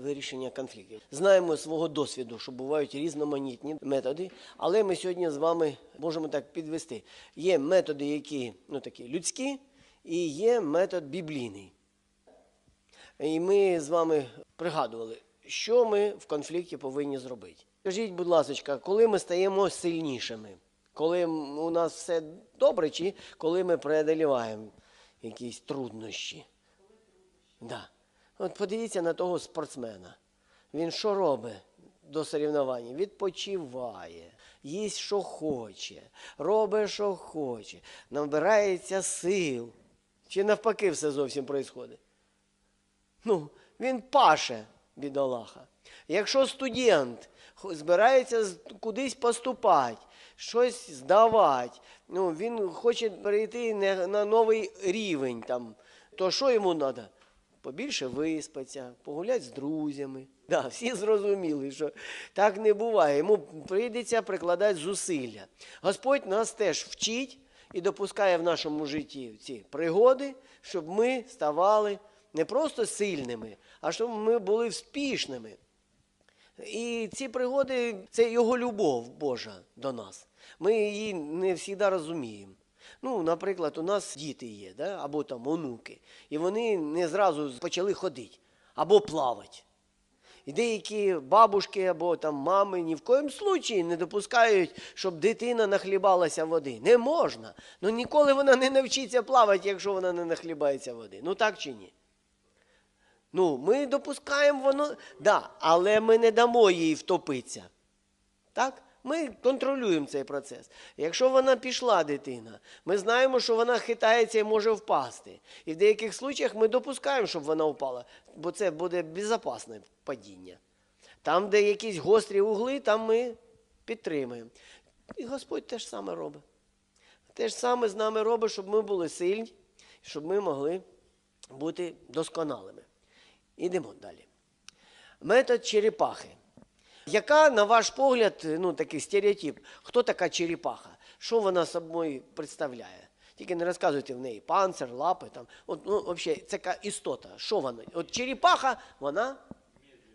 вирішення конфліктів. Знаємо свого досвіду, що бувають різноманітні методи, але ми сьогодні з вами можемо так підвести. Є методи, які ну, такі людські, і є метод біблійний. І ми з вами пригадували, що ми в конфлікті повинні зробити. Скажіть, будь ласка, коли ми стаємо сильнішими, коли у нас все добре, чи коли ми преодоліваємо якісь труднощі? Да. От подивіться на того спортсмена. Він що робить до соревнувань? Відпочиває, їсть, що хоче, робить, що хоче, набирається сил. Чи навпаки все зовсім відбувається? Ну, він паше, бідолаха. Якщо студент збирається кудись поступати, щось здавати, ну, він хоче перейти на новий рівень, там, то що йому треба? Побільше виспатися, погуляти з друзями. Да, всі зрозуміли, що так не буває. Йому прийдеться прикладати зусилля. Господь нас теж вчить і допускає в нашому житті ці пригоди, щоб ми ставали не просто сильними, а щоб ми були успішними. І ці пригоди це його любов Божа до нас. Ми її не завжди розуміємо. Ну, наприклад, у нас діти є, да? або там онуки, і вони не зразу почали ходити або плавати. І деякі бабушки або там мами ні в коїм случаї не допускають, щоб дитина нахлібалася води. Не можна. Ну ніколи вона не навчиться плавати, якщо вона не нахлібається води. Ну так чи ні? Ну, ми допускаємо воно, да, але ми не дамо їй втопитися. Так? Ми контролюємо цей процес. Якщо вона пішла, дитина, ми знаємо, що вона хитається і може впасти. І в деяких случаях ми допускаємо, щоб вона впала, бо це буде безпечне падіння. Там, де якісь гострі угли, там ми підтримуємо. І Господь теж саме робить. Те ж саме з нами робить, щоб ми були сильні, щоб ми могли бути досконалими. Ідемо далі. Метод черепахи. Яка, на ваш погляд, ну такий стереотип, хто така черепаха? Що вона собою представляє? Тільки не розказуйте в неї панцир, лапи там. От, ну, взагалі, це яка істота. Що вона? От черепаха, вона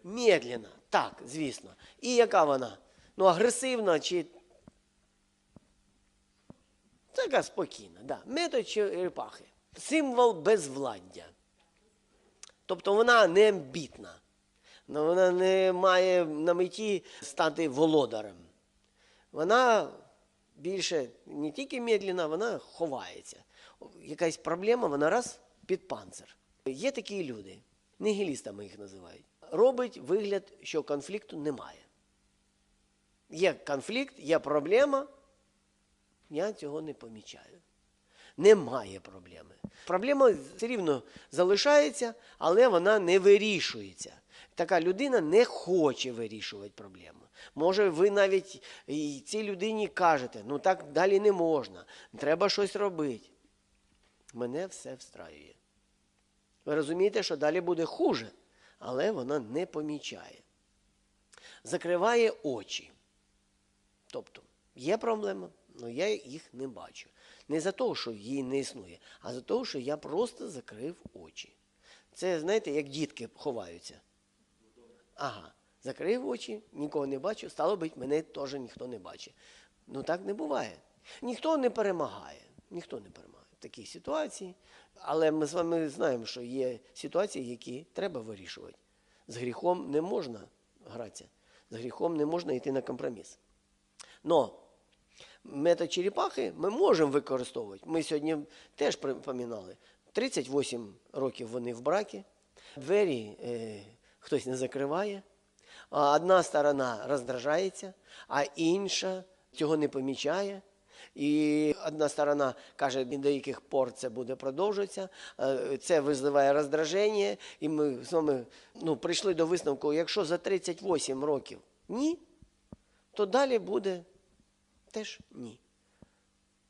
медленна. Так, звісно. І яка вона? Ну, агресивна чи. Така спокійна, да. Метод черепахи. Символ безвладдя. Тобто вона не амбітна. Ну, Вона не має на меті стати володарем. Вона більше не тільки медленна, вона ховається. Якась проблема, вона раз під панцир. Є такі люди, нігілістами їх називають. Робить вигляд, що конфлікту немає. Є конфлікт, є проблема, я цього не помічаю. Немає проблеми. Проблема все рівно залишається, але вона не вирішується. Така людина не хоче вирішувати проблему. Може, ви навіть і цій людині кажете, ну так далі не можна, треба щось робити. Мене все встраює. Ви розумієте, що далі буде хуже, але вона не помічає. Закриває очі. Тобто є проблема, але я їх не бачу. Не за те, що її не існує, а за те, що я просто закрив очі. Це, знаєте, як дітки ховаються. Ага, закрив очі, нікого не бачу, стало бить, мене теж ніхто не бачить. Ну так не буває. Ніхто не перемагає. Ніхто не перемагає в такій ситуації. Але ми з вами знаємо, що є ситуації, які треба вирішувати. З гріхом не можна гратися, з гріхом не можна йти на компроміс. Но метод черепахи ми можемо використовувати. Ми сьогодні теж припоминали. 38 років вони в бракі, двері е, хтось не закриває, одна сторона роздражається, а інша цього не помічає. І одна сторона каже, до яких пор це буде продовжуватися, е, це визиває роздраження, і ми з вами ну, прийшли до висновку, якщо за 38 років ні, то далі буде теж ні.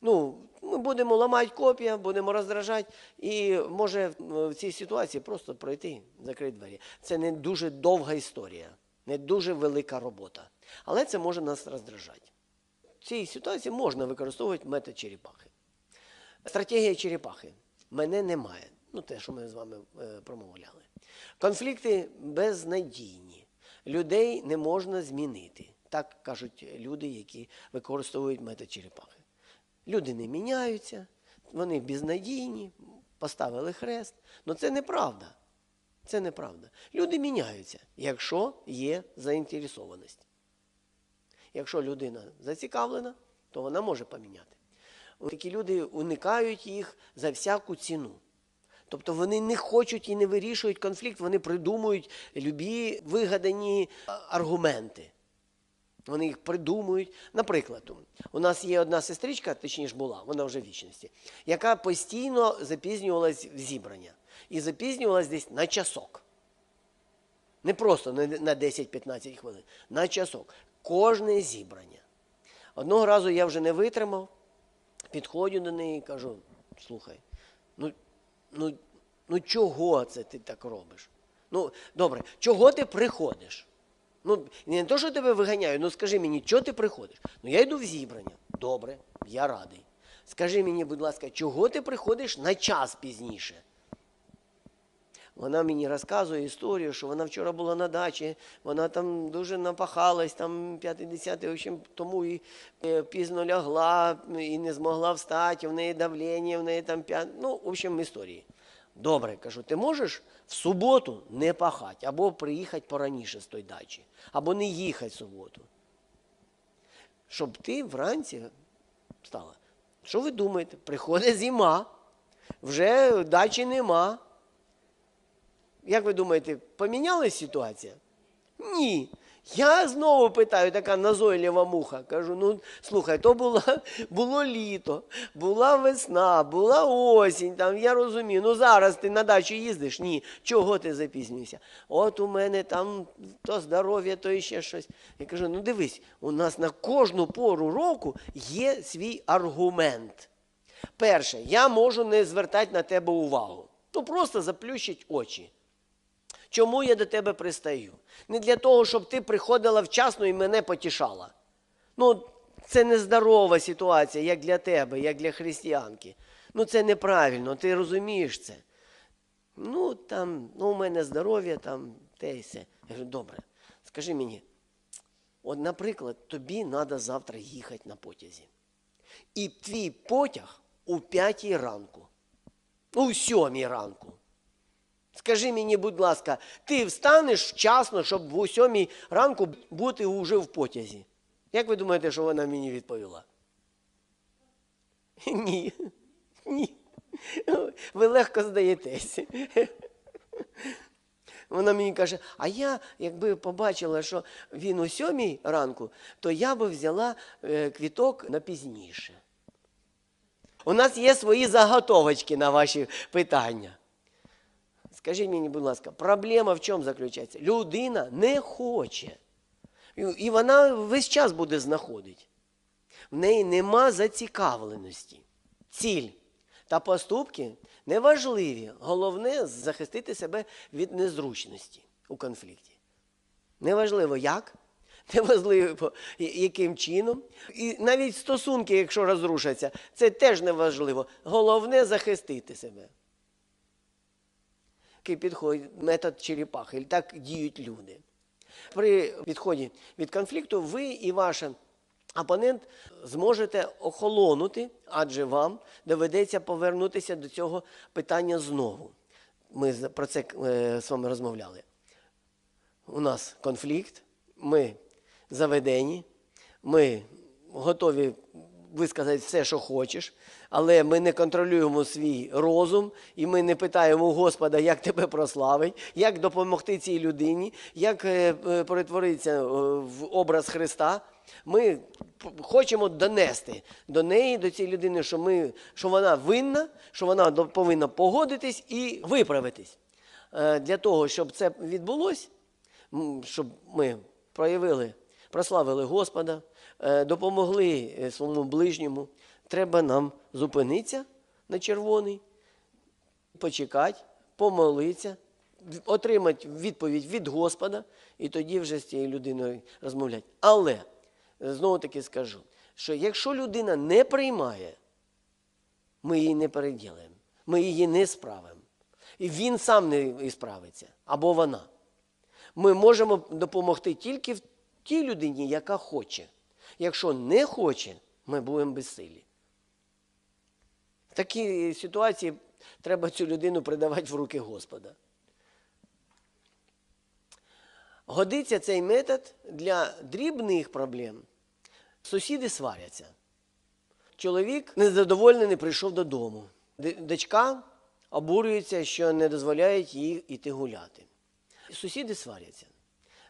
Ну, ми будемо ламати копія, будемо роздражати, і може в цій ситуації просто пройти, закрити двері. Це не дуже довга історія, не дуже велика робота. Але це може нас роздражати. В цій ситуації можна використовувати метод черепахи. Стратегія черепахи. Мене немає. Ну, те, що ми з вами е, промовляли. Конфлікти безнадійні. Людей не можна змінити. Так кажуть люди, які використовують метод черепахи. Люди не міняються, вони безнадійні, поставили хрест. Але це неправда. Це неправда. Люди міняються, якщо є заінтересованість. Якщо людина зацікавлена, то вона може поміняти. Такі люди уникають їх за всяку ціну. Тобто вони не хочуть і не вирішують конфлікт, вони придумують любі вигадані аргументи. Вони їх придумують. Наприклад, у нас є одна сестричка, точніше була, вона вже в вічності, яка постійно запізнювалась в зібрання. І запізнювалась десь на часок. Не просто на на 10-15 хвилин, на часок. Кожне зібрання. Одного разу я вже не витримав, підходжу до неї і кажу: слухай, ну, ну, ну чого це ти так робиш? Ну, добре, чого ти приходиш? Ну, не то, що тебе виганяю, ну скажи мені, чого ти приходиш? Ну, я йду в зібрання. Добре, я радий. Скажи мені, будь ласка, чого ти приходиш на час пізніше? Вона мені розказує історію, що вона вчора була на дачі, вона там дуже напахалась, там 50 в общем, тому і е, пізно лягла і не змогла встати, в неї давлення, в неї там п'ят... Ну, в общем, історії. Добре, кажу, ти можеш в суботу не пахати, або приїхати пораніше з той дачі, або не їхати в суботу. Щоб ти вранці встала. Що ви думаєте? Приходить зима, вже дачі нема. Як ви думаєте, помінялась ситуація? Ні. Я знову питаю, така назойлива муха. Кажу: ну слухай, то було, було літо, була весна, була осінь, там я розумію. Ну зараз ти на дачу їздиш? Ні. Чого ти запізнюєшся? От у мене там то здоров'я, то ще щось. Я кажу: ну дивись, у нас на кожну пору року є свій аргумент. Перше, я можу не звертати на тебе увагу. Ну просто заплющить очі. Чому я до тебе пристаю? Не для того, щоб ти приходила вчасно і мене потішала. Ну, це нездорова ситуація, як для тебе, як для християнки. Ну, це неправильно, ти розумієш це. Ну, там, ну, у мене здоров'я, там, те і все. Я кажу, добре, скажи мені, от, наприклад, тобі треба завтра їхати на потязі. І твій потяг у п'ятій ранку, у сьомій ранку. Скажи мені, будь ласка, ти встанеш вчасно, щоб в сьомій ранку бути вже в потязі? Як ви думаєте, що вона мені відповіла? Ні. Ні. Ви легко здаєтесь. Вона мені каже, а я, якби побачила, що він у сьомій ранку, то я би взяла е, квіток на пізніше. У нас є свої заготовочки на ваші питання. Скажіть мені, будь ласка, проблема в чому заключається? Людина не хоче. І вона весь час буде знаходити. В неї нема зацікавленості. Ціль та поступки неважливі. Головне захистити себе від незручності у конфлікті. Неважливо як, неважливо яким чином. І навіть стосунки, якщо розрушаться, це теж неважливо. Головне захистити себе підходить метод черепахи, так діють люди. При відході від конфлікту ви і ваш опонент зможете охолонути, адже вам доведеться повернутися до цього питання знову. Ми про це е, з вами розмовляли. У нас конфлікт, ми заведені, ми готові висказати все, що хочеш, але ми не контролюємо свій розум, і ми не питаємо Господа, як тебе прославить, як допомогти цій людині, як е, е, перетворитися е, в образ Христа. Ми хочемо донести до неї, до цієї людини, що ми, що вона винна, що вона повинна погодитись і виправитись. Для того, щоб це відбулося, щоб ми проявили, прославили Господа. Е, допомогли е, своєму ближньому, треба нам зупинитися на червоний, почекати, помолитися, отримати відповідь від Господа, і тоді вже з цією людиною розмовляти. Але, знову таки скажу, що якщо людина не приймає, ми її не переділимо, ми її не справимо. І він сам не справиться, або вона. Ми можемо допомогти тільки в тій людині, яка хоче. Якщо не хоче, ми будемо безсилі. В такій ситуації треба цю людину придавати в руки Господа. Годиться цей метод для дрібних проблем. Сусіди сваряться. Чоловік незадоволений прийшов додому. Дочка обурюється, що не дозволяють їй іти гуляти. Сусіди сваряться.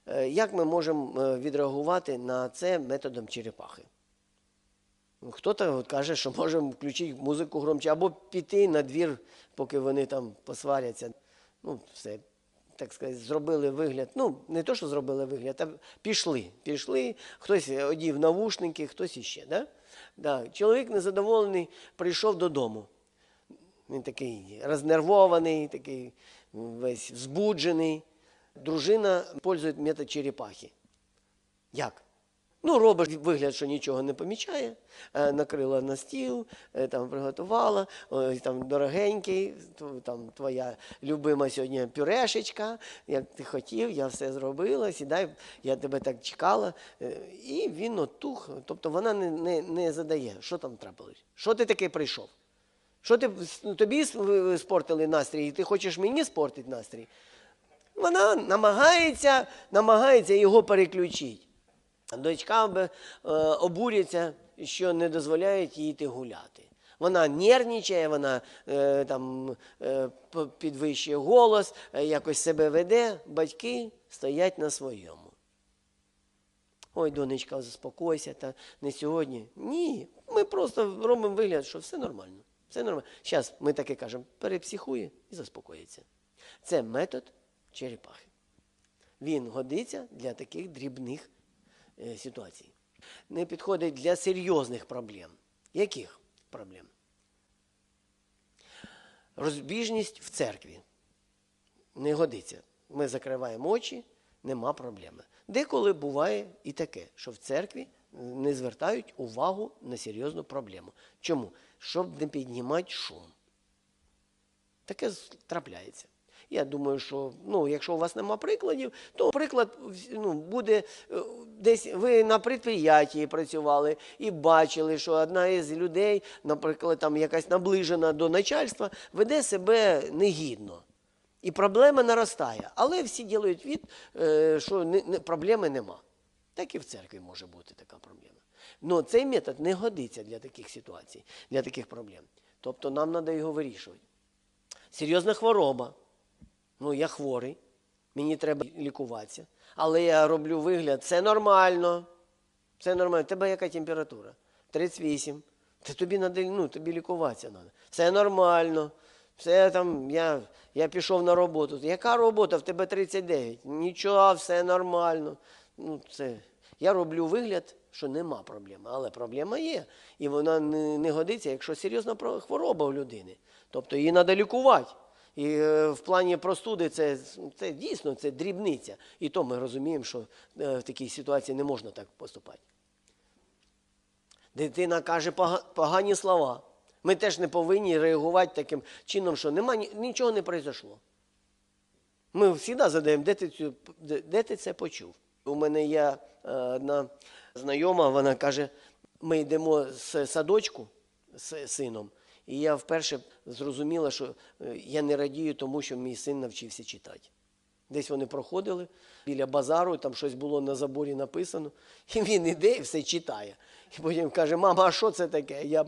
Е, Як ми можемо е, відреагувати на це методом черепахи? Хтось от каже, що можемо включити музику громче, або піти на двір, поки вони там посваряться. Ну, все, так сказати, зробили вигляд. Ну, не то, що зробили вигляд, а пішли. Пішли, хтось одів навушники, хтось іще. Да? Да. Чоловік незадоволений прийшов додому. Він такий рознервований, такий весь збуджений. Дружина пользує метод черепахи. Як? Ну, робиш вигляд, що нічого не помічає, е, накрила на стіл, е, там приготувала, там дорогенький, там твоя любима сьогодні пюрешечка, як ти хотів, я все зробила, сідай, я тебе так чекала. Е, І він отух, тобто вона не, не, не задає, що там трапилось, що ти таки прийшов. Що ти ну, тобі спортили настрій, і ти хочеш мені спортити настрій? Вона намагається, намагається його переключити. Дочка е, обурюється, що не дозволяють їй йти гуляти. Вона нервничає, вона е, там, е, підвищує голос, якось себе веде. Батьки стоять на своєму. Ой, донечка, заспокойся, та не сьогодні. Ні, ми просто робимо вигляд, що все нормально. Все нормально. Зараз ми таке кажемо, перепсихує і заспокоїться. Це метод черепахи. Він годиться для таких дрібних е, ситуацій. Не підходить для серйозних проблем. Яких проблем? Розбіжність в церкві. Не годиться. Ми закриваємо очі, нема проблеми. Деколи буває і таке, що в церкві не звертають увагу на серйозну проблему. Чому? Щоб не піднімати шум. Таке трапляється. Я думаю, що ну, якщо у вас нема прикладів, то приклад ну, буде е, десь ви на підприємстві працювали і бачили, що одна із людей, наприклад, там якась наближена до начальства, веде себе негідно. І проблема наростає. Але всі ділають від, е, що проблеми нема. Так і в церкві може бути така проблема. Але цей метод не годиться для таких ситуацій, для таких проблем. Тобто нам треба його вирішувати. Серйозна хвороба. Ну, я хворий, мені треба лікуватися. Але я роблю вигляд, це нормально. Це нормально. Тебе яка температура? 38. Та тобі надо, ну, тобі лікуватися треба. Все нормально. Все там, я, я пішов на роботу. Яка робота? В тебе 39. Нічого, все нормально. Ну, це... Я роблю вигляд, що нема проблеми. Але проблема є. І вона не, не годиться, якщо серйозна хвороба у людини. Тобто її треба лікувати. І е, в плані простуди це, це дійсно це дрібниця. І то ми розуміємо, що е, в такій ситуації не можна так поступати. Дитина каже погані слова. Ми теж не повинні реагувати таким чином, що нема, нічого не пройшло. Ми завжди задаємо, де ти, цю, де, ти це почув. У мене є е, одна знайома, вона каже, ми йдемо з садочку з сином, і я вперше зрозуміла, що е, я не радію тому, що мій син навчився читати. Десь вони проходили біля базару, там щось було на заборі написано, і він іде і все читає. І потім каже, мама, а що це таке? Я,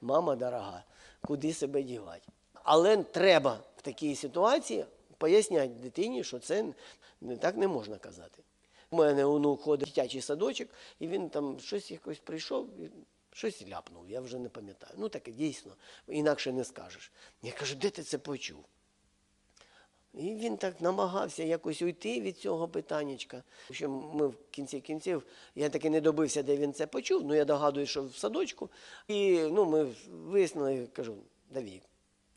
мама дорога, куди себе дівати? Але треба в такій ситуації поясняти дитині, що це так не можна казати. У мене онук ходить в дитячий садочок, і він там щось якось прийшов, щось ляпнув, я вже не пам'ятаю. Ну таке дійсно, інакше не скажеш. Я кажу, де ти це почув? І він так намагався якось уйти від цього питаннячка. Що ми в кінці кінців, я таки не добився, де він це почув, ну я догадуюсь, що в садочку. І ну, ми вияснили, кажу, Давід,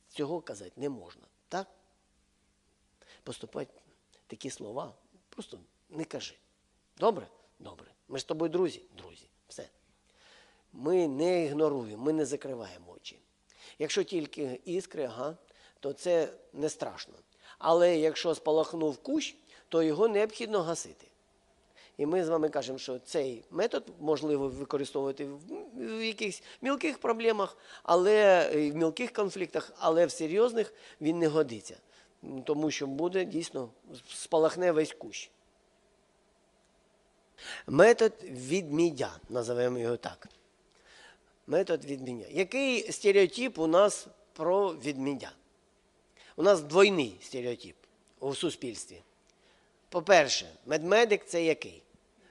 цього казати не можна. Так? Поступати такі слова просто не кажи. Добре? Добре. Ми ж з тобою друзі? Друзі. Все. Ми не ігноруємо, ми не закриваємо очі. Якщо тільки іскри, ага, то це не страшно. Але якщо спалахнув кущ, то його необхідно гасити. І ми з вами кажемо, що цей метод можливо використовувати в якихось мілких проблемах, але в мілких конфліктах, але в серйозних він не годиться. Тому що буде дійсно спалахне весь кущ. Метод відмідя, називаємо його так. Метод відмідя. Який стереотип у нас про відмідя? У нас двойний стереотип у суспільстві. По-перше, медмедик це який?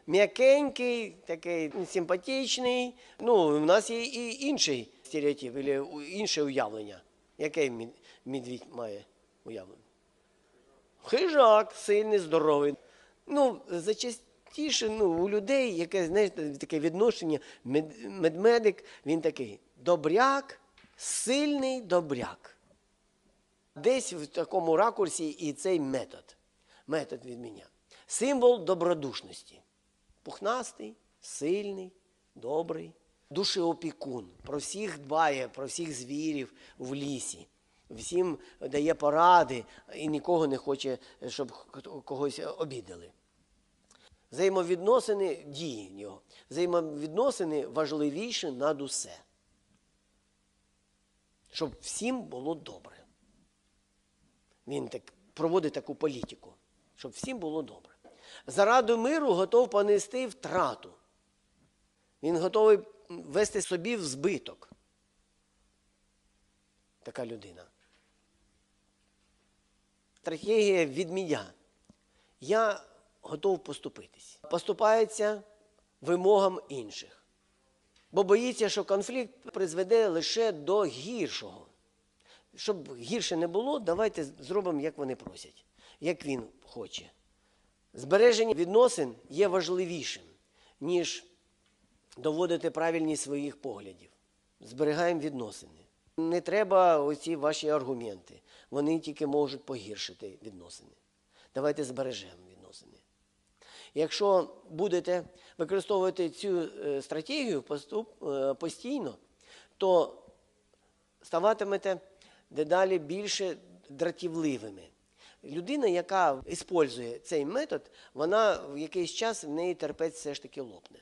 М'якенький, такий симпатичний. Ну, у нас є і інший стереотип, або інше уявлення. Яке медвідь має уявлення? Хижак, сильний, здоровий. Ну, зачастіше ну, у людей яке, знаєте, таке відношення, мед, медмедик, він такий добряк, сильний добряк. Десь в такому ракурсі і цей метод. Метод відміня. Символ добродушності. Пухнастий, сильний, добрий, душеопікун. Про всіх дбає, про всіх звірів в лісі. Всім дає поради і нікого не хоче, щоб когось обідали. Взаємовідносини дії нього. Взаємовідносини важливіші над усе. Щоб всім було добре. Він так проводить таку політику, щоб всім було добре. Заради миру готов понести втрату. Він готовий вести собі в збиток. Така людина. Стратегія відмідя. Я готов поступитись. Поступається вимогам інших. Бо боїться, що конфлікт призведе лише до гіршого. Щоб гірше не було, давайте зробимо, як вони просять, як він хоче. Збереження відносин є важливішим, ніж доводити правильність своїх поглядів. Зберігаємо відносини. Не треба оці ваші аргументи. Вони тільки можуть погіршити відносини. Давайте збережемо. Якщо будете використовувати цю е, стратегію поступ- е, постійно, то ставатимете дедалі більше дратівливими. Людина, яка використовує цей метод, вона в якийсь час в неї терпець все ж таки лопне.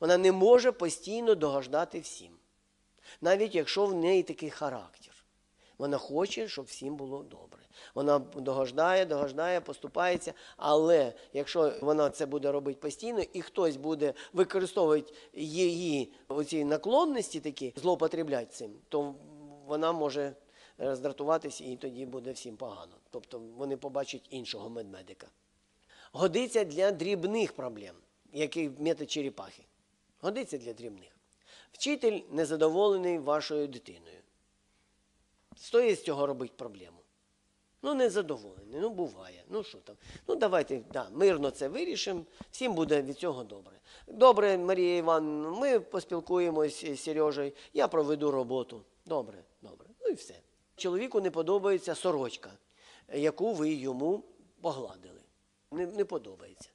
Вона не може постійно догождати всім, навіть якщо в неї такий характер. Вона хоче, щоб всім було добре. Вона догождає, догождає, поступається, але якщо вона це буде робити постійно, і хтось буде використовувати її оці наклонності такі, злоупотребляти цим, то вона може роздратуватись і тоді буде всім погано. Тобто вони побачать іншого медмедика. Годиться для дрібних проблем, який метод черепахи. Годиться для дрібних. Вчитель незадоволений вашою дитиною. Стоїть з цього робити проблему. Ну, незадоволений, ну буває. Ну що там? Ну давайте да, мирно це вирішимо, всім буде від цього добре. Добре, Марія Івановна, ми поспілкуємось з Сережею, я проведу роботу. Добре, добре. Ну і все. Чоловіку не подобається сорочка, яку ви йому погладили. Не, не подобається.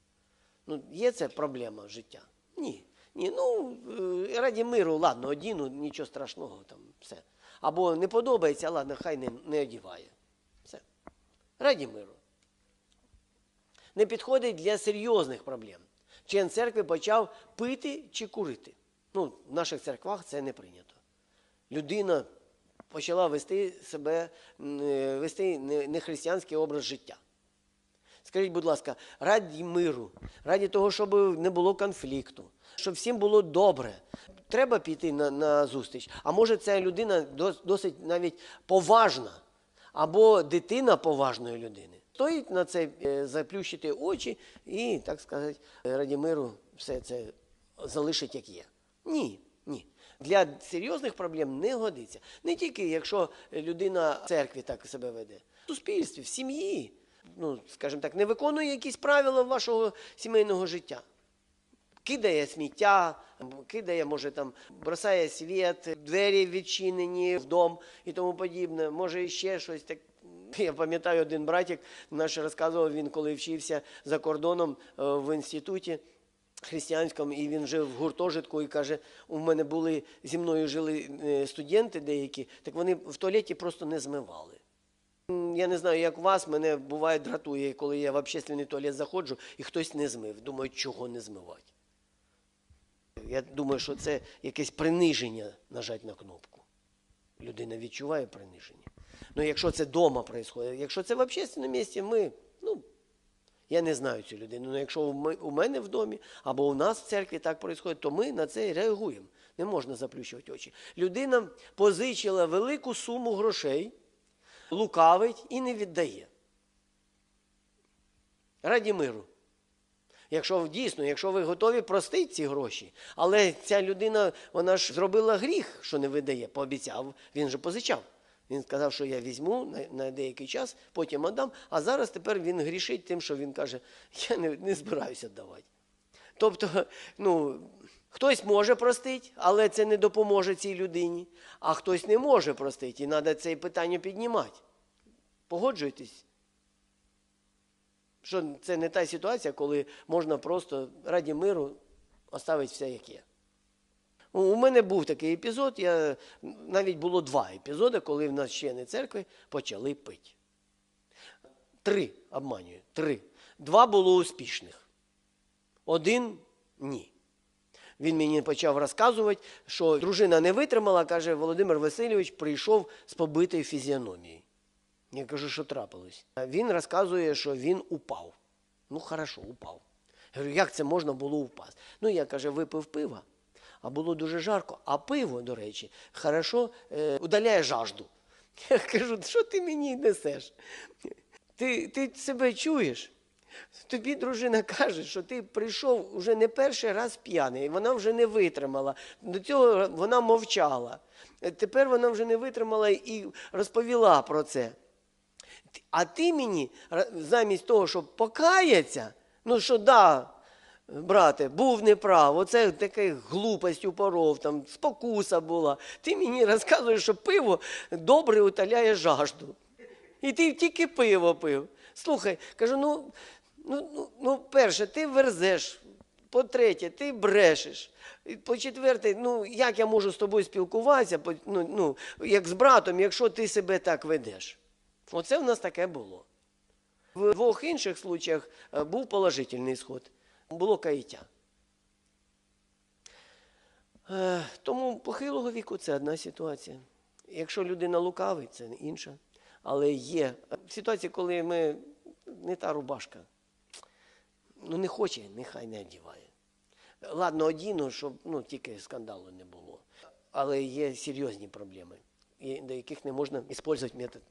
Ну, є це проблема життя? Ні. Ні, ну е, раді миру, ладно, одіну, нічого страшного там, все. Або не подобається, ладно, хай не, не одіває. Раді миру. Не підходить для серйозних проблем. Член церкви почав пити чи курити. Ну, в наших церквах це не прийнято. Людина почала вести себе, е, вести не- нехристиянський образ життя. Скажіть, будь ласка, раді миру, раді того, щоб не було конфлікту, щоб всім було добре. Треба піти на, на зустріч. А може, ця людина досить навіть поважна, або дитина поважної людини. Стоїть на це е, заплющити очі і, так сказати, раді миру все це залишить як є. Ні, ні. Для серйозних проблем не годиться. Не тільки якщо людина в церкві так себе веде, в суспільстві, в сім'ї, ну, скажімо так, не виконує якісь правила вашого сімейного життя. Кидає сміття, кидає, може там бросає світ, двері відчинені в дом і тому подібне. Може ще щось так. Я пам'ятаю, один братик наш розказував, він коли вчився за кордоном е, в інституті християнському, і він жив в гуртожитку і каже: у мене були зі мною жили е, студенти деякі, так вони в туалеті просто не змивали. я не знаю, як у вас, мене буває дратує, коли я в общественний туалет заходжу і хтось не змив. Думаю, чого не змивати. Я думаю, що це якесь приниження нажати на кнопку. Людина відчуває приниження. Ну, якщо це вдома відбувається, якщо це в общественному місці, ми, ну, я не знаю цю людину. Ну, якщо у мене в домі або у нас в церкві так відбувається, то ми на це реагуємо. Не можна заплющувати очі. Людина позичила велику суму грошей, лукавить і не віддає. Раді миру. Якщо дійсно, якщо ви готові простити ці гроші, але ця людина, вона ж зробила гріх, що не видає, пообіцяв, він же позичав. Він сказав, що я візьму на, на деякий час, потім віддам, а зараз тепер він грішить тим, що він каже, я не, не збираюся давати. Тобто, ну, хтось може простити, але це не допоможе цій людині, а хтось не може простити, і треба це питання піднімати. Погоджуєтесь? Що це не та ситуація, коли можна просто раді миру оставити все як є. У мене був такий епізод, я, навіть було два епізоди, коли в нас члени церкви почали пити. Три, обманюю, три. Два було успішних. Один ні. Він мені почав розказувати, що дружина не витримала, каже, Володимир Васильович прийшов з побитою фізіономією. Я кажу, що трапилось. Він розказує, що він упав. Ну, хорошо, упав. Я говорю, як це можна було впасти? Ну, я каже, випив пива, а було дуже жарко. А пиво, до речі, хорошо е, удаляє жажду. Я кажу, що ти мені несеш? Ти, ти себе чуєш? Тобі дружина каже, що ти прийшов уже не перший раз п'яний, вона вже не витримала. До цього вона мовчала. Тепер вона вже не витримала і розповіла про це. А ти мені замість того, щоб покаятися, ну що да, брате, був неправ, оце таке глупость упоров, там спокуса була. Ти мені розказуєш, що пиво добре утоляє жажду. І ти тільки пиво пив. Слухай, кажу, ну, ну, ну, ну перше, ти верзеш. По-третє, ти брешеш. По-четверте, ну як я можу з тобою спілкуватися, ну, ну, як з братом, якщо ти себе так ведеш? Оце в нас таке було. В двох інших случаях е, був положительний сход. Було каяття. Е, Тому похилого віку це одна ситуація. Якщо людина лукавить, це інша. Але є ситуації, коли ми не та рубашка. Ну не хоче, нехай не одіває. Ладно, одіну, щоб ну, тільки скандалу не було. Але є серйозні проблеми, до яких не можна використовувати метод